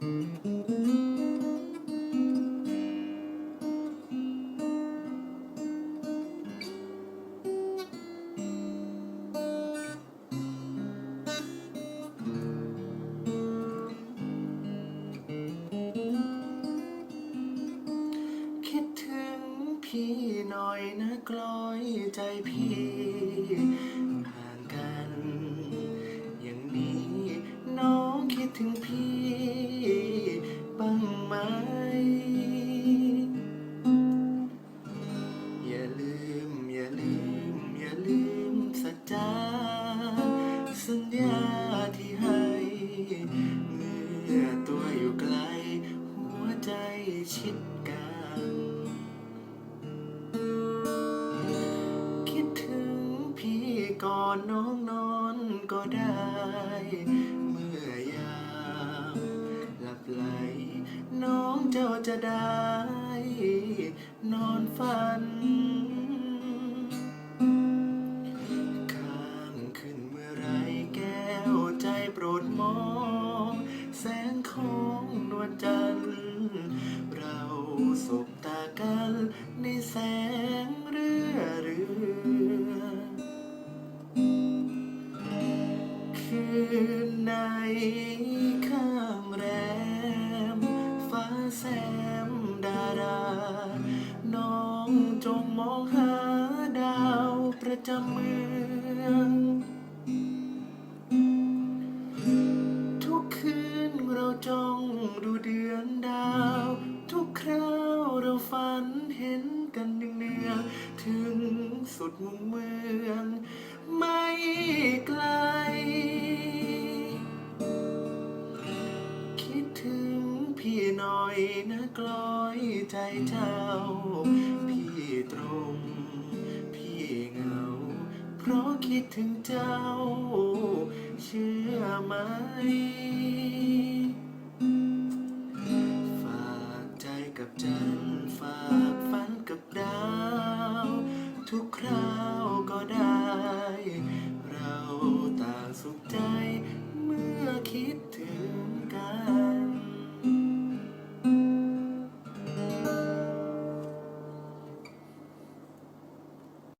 คิดถึงพี่หน่อยนะกลอยใจพี่ สัญญาที่ให้ เมื่อตัวอยู่ไกล หัวใจชิดกัน คิดถึงพี่ก่อนน้องนอนก็ได้ เมื่อยามหลับไหล น้องเจ้าจะได้ นอนฝัน ของนวลจันทร์เราสบตากันในแสงเรือเรือคืนในข้างแรม ฟ้าแซมดารา น้องจงมองหาดาวประจำเมือง ดมุมเมือง ไม่ไกล คิดถึงพี่หน่อยนะกลอยใจเจ้า พี่ตรง พี่เหงา เพราะคิดถึงเจ้า เชื่อไหมฝากใจกับจันฝาก ทุกคราวก็ได้ เราต่างสุขใจ